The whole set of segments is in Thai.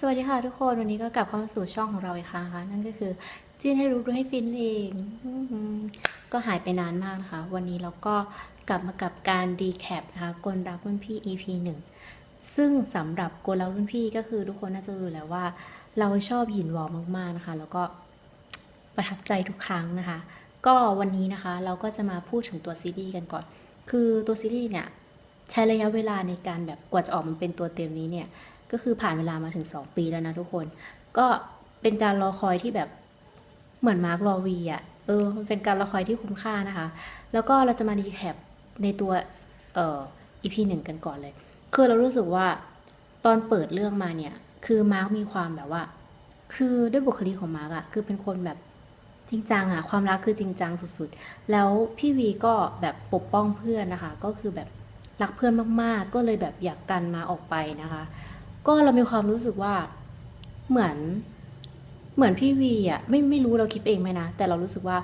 สวัสดีค่ะทุกคนวันนี้ก็กลับเข้ามาสู่ช่องของเราอีกครั้งนะคะนั่นก็คือจีนให้รู้ดูให้ฟินเองก็หายไปนานมากนะคะ วันนี้เราก็กลับมากับการดีแคปนะคะกลรักรุ่นพี่ EP 1ซึ่งสำหรับกลรักรุ่นพี่ก็คือทุกคนน่าจะรู้แล้วว่า เราชอบหยินวอมากๆนะคะ แล้วก็ประทับใจทุกครั้งนะคะ ก็วันนี้นะคะเราก็จะมาพูดถึงตัวซีรีส์กันก่อน คือตัวซีรีส์เนี่ยใช้ระยะเวลาในการแบบกว่าจะออกมันเป็นตัวเต็มนี้เนี่ย ก็คือผ่านเวลามาถึง 2 ปีแล้วนะทุกคน ก็เป็นการรอคอยที่แบบเหมือนมาร์กรอวีอะ เออ มันเป็นการรอคอยที่คุ้มค่านะคะ แล้วก็เราจะมาดีแคปในตัวเอ่อ EP หนึ่งกันก่อนเลย คือเรารู้สึกว่าตอนเปิดเรื่องมาเนี่ย คือมาร์กมีความแบบว่า คือด้วยบุคลิกของมาร์กอะคือเป็นคนแบบจริงจังอะความรักคือจริงจังสุดๆ แล้วพี่วีก็แบบปกป้องเพื่อนนะคะ ก็คือแบบรักเพื่อนมากๆ ก็เลยแบบอยากกันมาออกไปนะคะ ก็เรามีความรู้สึกว่าเหมือนเหมือนพี่วีอะไม่ไม่รู้เราคิดเองไหมนะแต่เรารู้สึกว่า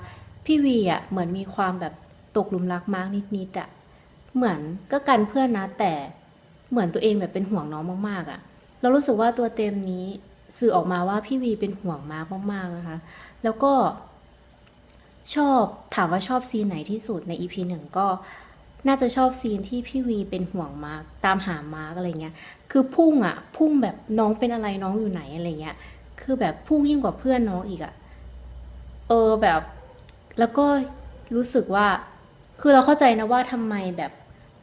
พี่วีอะเหมือนมีความแบบตกหลุมรักมาร์กนิดๆอะเหมือนก็กันเพื่อนนะแต่เหมือนตัวเองแบบเป็นห่วงน้องมากๆอะ เรารู้สึกว่าตัวเต็มนี้สื่อออกมาว่าพี่วีเป็นห่วงมาร์กมากๆนะคะ แล้วก็ชอบถามว่าชอบซีนไหนที่สุดใน EP หนึ่งก็ น่าจะชอบซีนที่พี่วีเป็นห่วงมาร์กตามหามาร์กอะไรเงี้ย คือพุ่งอะพุ่งแบบน้องเป็นอะไรน้องอยู่ไหนอะไรเงี้ย คือแบบพุ่งยิ่งกว่าเพื่อนน้องอีกอะเออแบบ แล้วก็รู้สึกว่า คือเราเข้าใจนะว่าทำไมแบบ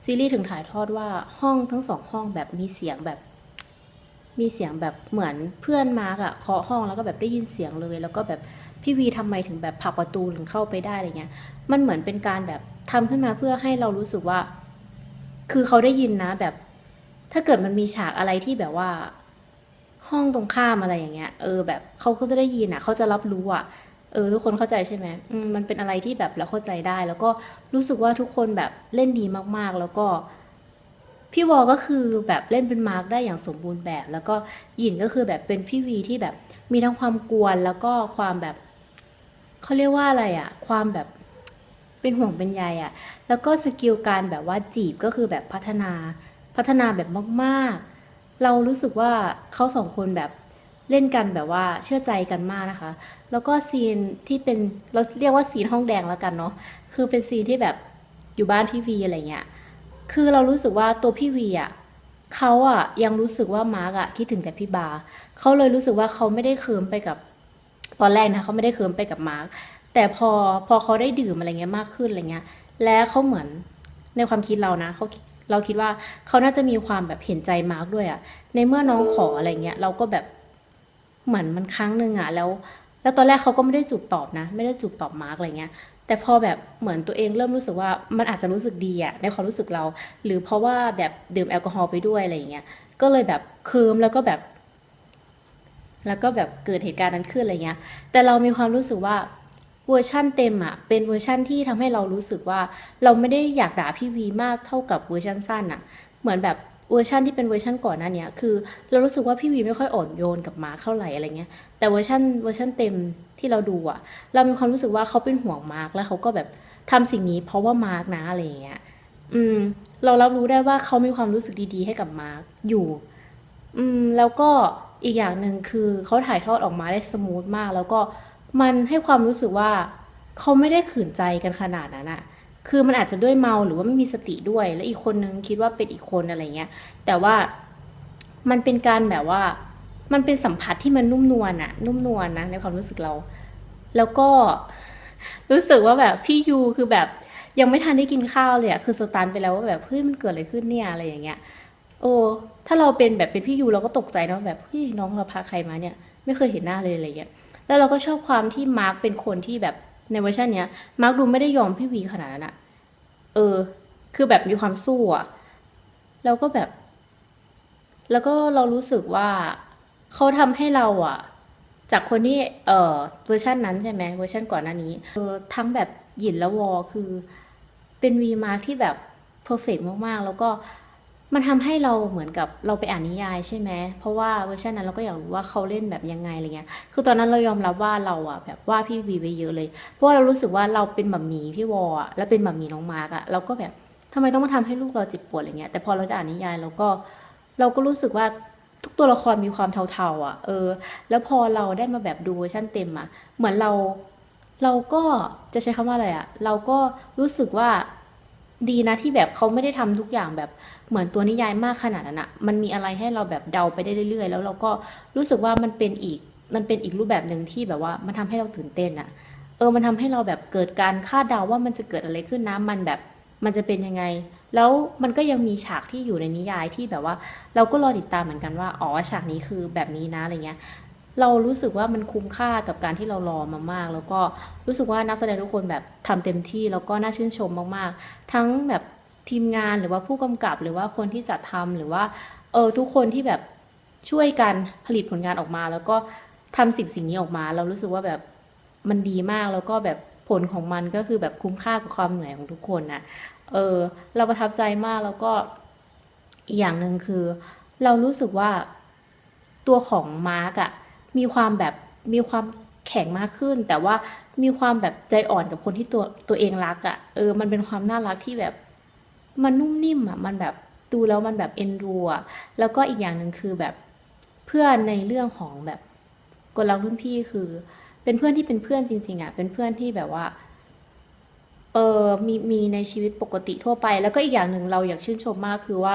ซีรีส์ถึงถ่ายทอดว่าห้องทั้งสองห้องแบบมีเสียงแบบ มีเสียงแบบเหมือนเพื่อนมาร์กอะเคาะห้องแล้วก็แบบได้ยินเสียงเลย แล้วก็แบบพี่วีทำไมถึงแบบผลักประตูถึงเข้าไปได้อะไรเงี้ย มันเหมือนเป็นการแบบ ทำขึ้นมาเพื่อให้เรารู้สึกว่า คือเขาได้ยินนะแบบ ถ้าเกิดมันมีฉากอะไรที่แบบว่า ห้องตรงข้ามอะไรอย่างเงี้ย เออ แบบเขาก็จะได้ยินอะ เขาจะรับรู้อะ เออ ทุกคนเข้าใจใช่ไหมอืมมันเป็นอะไรที่แบบเราเข้าใจได้ แล้วก็รู้สึกว่าทุกคนแบบเล่นดีมากๆ แล้วก็พี่วอก็คือแบบเล่นเป็นมาร์กได้อย่างสมบูรณ์แบบ แล้วก็หยินก็คือแบบเป็นพี่วีที่แบบมีทั้งความกวนแล้วก็ความแบบเขาเรียกว่าอะไรอะความแบบ เป็นห่วงเป็นใยอะแล้วก็สกิลการแบบว่าจีบก็คือแบบพัฒนาพัฒนาแบบมากๆ เรารู้สึกว่าเขาสองคนแบบเล่นกันแบบว่าเชื่อใจกันมากนะคะ แล้วก็ซีนที่เป็นเราเรียกว่าซีนห้องแดงแล้วกันเนาะคือเป็นซีนที่แบบอยู่บ้านพี่วีอะไรเงี้ยคือเรารู้สึกว่าตัวพี่วีอะเขาอะยังรู้สึกว่ามาร์กอะคิดถึงแต่พี่บาเขาเลยรู้สึกว่าเขาไม่ได้เคิมไปกับตอนแรกนะเขาไม่ได้เคิมไปกับมาร์ก แต่พอพอเขาได้ดื่มอะไรเงี้ยมากขึ้นอะไรเงี้ย แล้วเขาเหมือนในความคิดเรานะเขาเราคิดว่าเขาน่าจะมีความแบบเห็นใจมาร์กด้วยอะในเมื่อน้องขออะไรเงี้ยเราก็แบบเหมือนมันครั้งหนึ่งอะแล้ว แล้วตอนแรกเขาก็ไม่ได้จูบตอบนะ ไม่ได้จูบตอบมาร์กอะไรเงี้ย แต่พอแบบเหมือนตัวเองเริ่มรู้สึกว่ามันอาจจะรู้สึกดีอะในความรู้สึกเรา หรือเพราะว่าแบบดื่มแอลกอฮอล์ไปด้วยอะไรเงี้ยก็เลยแบบคิมแล้วก็แบบ แล้วก็แบบเกิดเหตุการณ์นั้นขึ้นอะไรเงี้ย แต่เรามีความรู้สึกว่า เวอร์ชั่นเต็มอะเป็นเวอร์ชั่นที่ทำให้เรารู้สึกว่า เราไม่ได้อยากด่าพี่วีมากเท่ากับเวอร์ชันสั้นอะเหมือนแบบเวอร์ชันที่เป็นเวอร์ชันก่อนหน้าเนี้ยคือ เรารู้สึกว่าพี่วีไม่ค่อยอ่อนโยนกับมาร์คเท่าไหร่อะไรเงี้ยแต่เวอร์ชันเวอร์ชันเต็มที่เราดูอะเรามีความรู้สึกว่าเขาเป็นห่วงมาร์กแล้วเขาก็แบบทำสิ่งนี้เพราะว่ามาร์กนะอะไรเงี้ยอืม เรารับรู้ได้ว่าเขามีความรู้สึกดีๆ ให้กับมาร์กอยู่ อืม แล้วก็อีกอย่างหนึ่งคือเขาถ่ายทอดออกมาได้สมูทมาก แล้วก็ มันให้ความรู้สึกว่าเขาไม่ได้ขืนใจกันขนาดนั้นอะคือมันอาจจะด้วยเมาหรือว่าไม่มีสติด้วย และอีกคนนึงคิดว่าเป็นอีกคนอะไรเงี้ย แต่ว่ามันเป็นการแบบว่า มันเป็นสัมผัสที่มันนุ่มนวลอะนุ่มนวลนะในความรู้สึกเรา แล้วก็รู้สึกว่าแบบพี่ยูคือแบบยังไม่ทันได้กินข้าวเลยอะคือสตันไปแล้วว่าแบบเฮ้ยมันเกิดอะไรขึ้นเนี่ยอะไรอย่างเงี้ย โอ้ถ้าเราเป็นแบบเป็นพี่ยูเราก็ตกใจเนาะแบบเฮ้ยน้องเราพาใครมาเนี่ย ไม่เคยเห็นหน้าเลยอะไรเงี้ย แล้วเราก็ชอบความที่มาร์คเป็นคนที่แบบในเวอร์ชันเนี้ยมาร์คดูไม่ได้ยอมพี่วีขนาดนั้นอะเออ คือแบบมีความสู้อะแล้วก็แบบ แล้วก็เรารู้สึกว่าเขาทำให้เราอะจากคนที่เออเวอร์ชันนั้นใช่ไหมเวอร์ชันก่อนหน้านี้เออทั้งแบบหยินและวอคือ เป็นวีมาร์กที่แบบเพอร์เฟกมากๆ แล้วก็ มันทำให้เราเหมือนกับเราไปอ่านนิยายใช่ไหม เพราะว่าเวอร์ชันนั้นเราก็อยากรู้ว่าเขาเล่นแบบยังไงอะไรเงี้ย คือตอนนั้นเรายอมรับว่าเราอะแบบว่าพี่วีไปเยอะเลย เพราะว่าเรารู้สึกว่าเราเป็นหมัมหมีพี่วออะแล้วเป็นหมัมหมีน้องมาร์กอะเราก็แบบทำไมต้องมาทำให้ลูกเราเจ็บปวดอะไรเงี้ย แต่พอเราได้อ่านนิยายเราก็เราก็รู้สึกว่าทุกตัวละครมีความเทาๆอะ เออ แล้วพอเราได้มาแบบดูเวอร์ชันเต็มอะ เหมือนเราเราก็จะใช้คำว่าอะไรอะ เราก็รู้สึกว่า ดีนะที่แบบเขาไม่ได้ทำทุกอย่างแบบเหมือนตัวนิยายมากขนาดนั้นอะมันมีอะไรให้เราแบบเดาไปได้เรื่อยๆ แล้วเราก็รู้สึกว่ามันเป็นอีกมันเป็นอีกรูปแบบหนึ่งที่แบบว่ามันทำให้เราตื่นเต้นอะเออมันทำให้เราแบบเกิดการคาดเดาว่ามันจะเกิดอะไรขึ้นนะมันแบบมันจะเป็นยังไง แล้วมันก็ยังมีฉากที่อยู่ในนิยายที่แบบว่า เราก็รอติดตามเหมือนกันว่าอ๋อฉากนี้คือแบบนี้นะอะไรเงี้ย เรารู้สึกว่ามันคุ้มค่ากับการที่เรารอมามาก แล้วก็รู้สึกว่านักแสดงทุกคนแบบทำเต็มที่แล้วก็น่าชื่นชมมากๆ ทั้งแบบทีมงานหรือว่าผู้กำกับหรือว่าคนที่จัดทำหรือว่าเออทุกคนที่แบบช่วยกันผลิตผลงานออกมา แล้วก็ทำสิ่งสิ่งนี้ออกมา เรารู้สึกว่าแบบมันดีมากแล้วก็แบบผลของมันก็คือแบบคุ้มค่ากับความเหนื่อยของทุกคนนะเออเราประทับใจมากแล้วก็อีกอย่างหนึ่งคือ เรารู้สึกว่าตัวของมาร์กอะ มีความแบบมีความแข็งมากขึ้น แต่ว่ามีความแบบใจอ่อนกับคนที่ตัวตัวเองรักอะเออ มันเป็นความน่ารักที่แบบ มันนุ่มนิ่มอะมันแบบดูแล้วมันแบบเอ็นดูอะแล้วก็อีกอย่างหนึ่งคือแบบเพื่อนในเรื่องของแบบกลรักรุ่นพี่คือ เป็นเพื่อนที่เป็นเพื่อนจริง ๆอะเป็นเพื่อนที่แบบว่าเออมีมีในชีวิตปกติทั่วไป แล้วก็อีกอย่างหนึ่งเราอยากชื่นชมมากคือว่า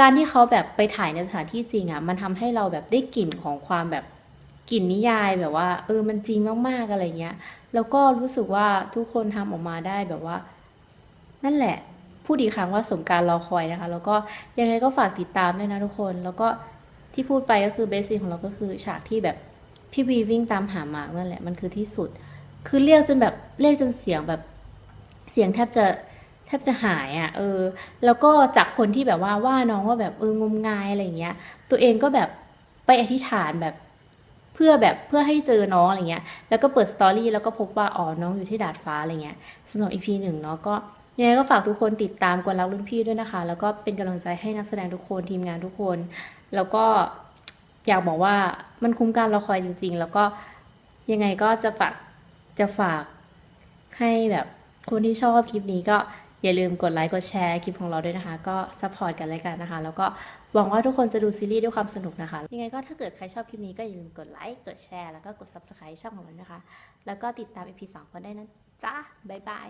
การที่เขาแบบไปถ่ายในสถานที่จริงอะ มันทำให้เราแบบได้กลิ่นของความแบบกลิ่นนิยายแบบว่า เออมันจริงมากๆอะไรเงี้ย แล้วก็รู้สึกว่าทุกคนทำออกมาได้แบบว่า นั่นแหละพูดอีกครั้งว่าสมการรอคอยนะคะ แล้วก็ยังไงก็ฝากติดตามด้วยนะทุกคน แล้วก็ที่พูดไปก็คือเบสิกของเราก็คือฉากที่แบบพี่วีวิ่งตามหามากนั่นแหละมันคือที่สุด คือเรียกจนแบบเรียกจนเสียงแบบเสียงแทบจะ แทบจะหายอะ่ะเออ แล้วก็จากคนที่แบบว่าว่าน้องว่าแบบเอองมงายอะไรอย่างเงี้ย ตัวเองก็แบบไปอธิษฐานแบบเพื่อแบบเพื่อให้เจอน้องอะไรเงี้ย แล้วก็เปิดสตอรี่แล้วก็พบว่าอ๋อน้องอยู่ที่ดาดฟ้าอะไรเงี้ยสำหรับ EP หนึ่งเนาะก็ยังไงก็ฝากทุกคนติดตามกวนรักรุ่นพี่ด้วยนะคะ แล้วก็เป็นกำลังใจให้นักแสดงทุกคนทีมงานทุกคน แล้วก็อยากบอกว่ามันคุ้มการรอคอยจริง ๆ แล้วก็ยังไงก็จะฝากจะฝากให้แบบคนที่ชอบคลิปนี้ก็ อย่าลืมกดไลค์กดแชร์คลิปของเราด้วยนะคะ ก็ซัพพอร์ตกันเลยกันนะคะ แล้วก็หวังว่าทุกคนจะดูซีรีส์ด้วยความสนุกนะคะ ยังไงก็ถ้าเกิดใครชอบคลิปนี้ก็อย่าลืมกดไลค์กดแชร์แล้วก็กด subscribe ช่องของเรานะคะ แล้วก็ติดตาม EP 2กันได้นะจ้าบ๊ายบาย